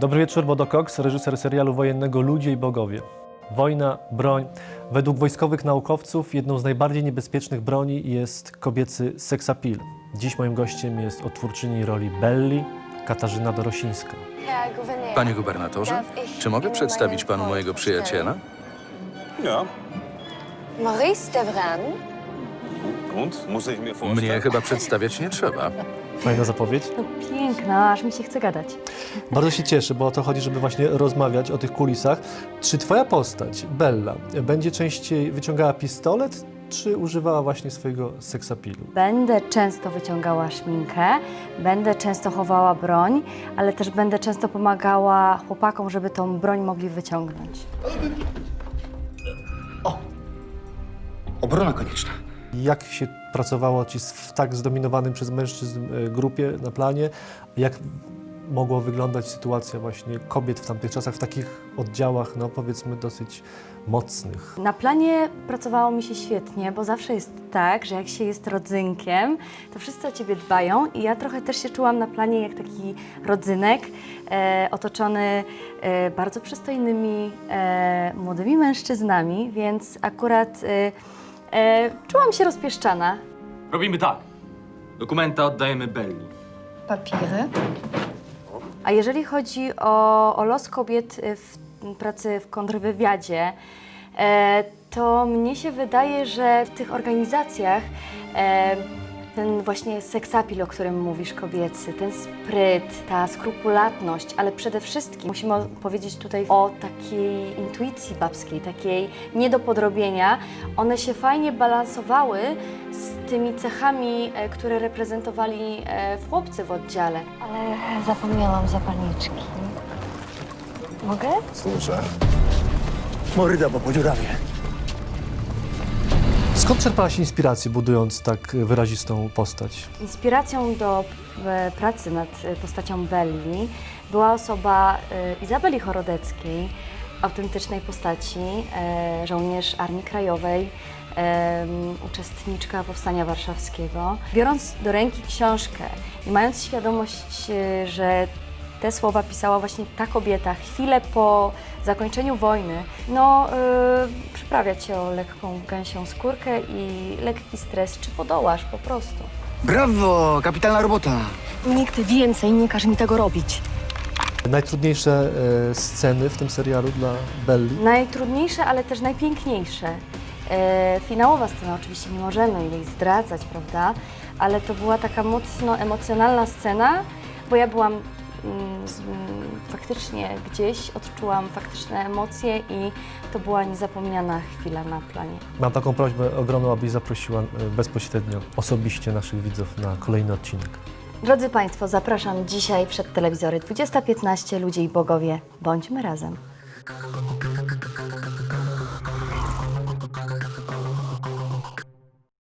Dobry wieczór, Bodo Cox, reżyser serialu wojennego Ludzie i Bogowie. Wojna, broń. Według wojskowych naukowców jedną z najbardziej niebezpiecznych broni jest kobiecy seksapil. Dziś moim gościem jest odtwórczyni roli Belli, Katarzyna Dorosińska. Panie gubernatorze, czy mogę przedstawić panu mojego przyjaciela? Ja. Maurice Devran. Mnie chyba przedstawiać nie trzeba. Fajna zapowiedź. No piękna, aż mi się chce gadać. Bardzo się cieszę, bo o to chodzi, żeby właśnie rozmawiać o tych kulisach. Czy twoja postać, Bella, będzie częściej wyciągała pistolet, czy używała właśnie swojego seksapilu? Będę często wyciągała szminkę, będę często chowała broń, ale też będę często pomagała chłopakom, żeby tą broń mogli wyciągnąć. Obrona konieczna. Jak się pracowało ci w tak zdominowanym przez mężczyzn e, grupie na planie? Jak mogła wyglądać sytuacja właśnie kobiet w tamtych czasach, w takich oddziałach, no powiedzmy dosyć mocnych? Na planie pracowało mi się świetnie, bo zawsze jest tak, że jak się jest rodzynkiem, to wszyscy o ciebie dbają i ja trochę też się czułam na planie jak taki rodzynek, e, otoczony e, bardzo przystojnymi e, młodymi mężczyznami, więc akurat e, e, czułam się rozpieszczana. Robimy tak. Dokumenta oddajemy Belli. Papiere. A jeżeli chodzi o, o los kobiet y, w pracy w kontrwywiadzie, e, to mnie się wydaje, że w tych organizacjach e, ten właśnie seksapil, o którym mówisz, kobiecy, ten spryt, ta skrupulatność, ale przede wszystkim musimy powiedzieć tutaj o takiej intuicji babskiej, takiej nie do podrobienia. One się fajnie balansowały z tymi cechami, e, które reprezentowali e, chłopcy w oddziale. Ale zapomniałam zapalniczki. Mogę? Słuchaj. Morda, bo po dziurawie. Skąd czerpałaś inspirację, budując tak wyrazistą postać? Inspiracją do pracy nad e, postacią Belli była osoba e, Izabeli Chorodeckiej, autentycznej postaci, e, żołnierz Armii Krajowej, uczestniczka Powstania Warszawskiego. Biorąc do ręki książkę i mając świadomość, że te słowa pisała właśnie ta kobieta chwilę po zakończeniu wojny, no yy, przyprawia cię o lekką gęsią skórkę i lekki stres, czy podołasz po prostu. Brawo, kapitalna robota. Nikt więcej nie każe mi tego robić. Najtrudniejsze e, sceny w tym serialu dla Belli? Najtrudniejsze, ale też najpiękniejsze. E, finałowa scena, oczywiście nie możemy jej zdradzać, prawda? Ale to była taka mocno emocjonalna scena, bo ja byłam faktycznie gdzieś, odczułam faktyczne emocje i to była niezapomniana chwila na planie. Mam taką prośbę ogromną, abyś zaprosiła e, bezpośrednio, osobiście naszych widzów na kolejny odcinek. Drodzy Państwo, zapraszam dzisiaj przed telewizory 20.15 Ludzie i Bogowie. Bądźmy razem.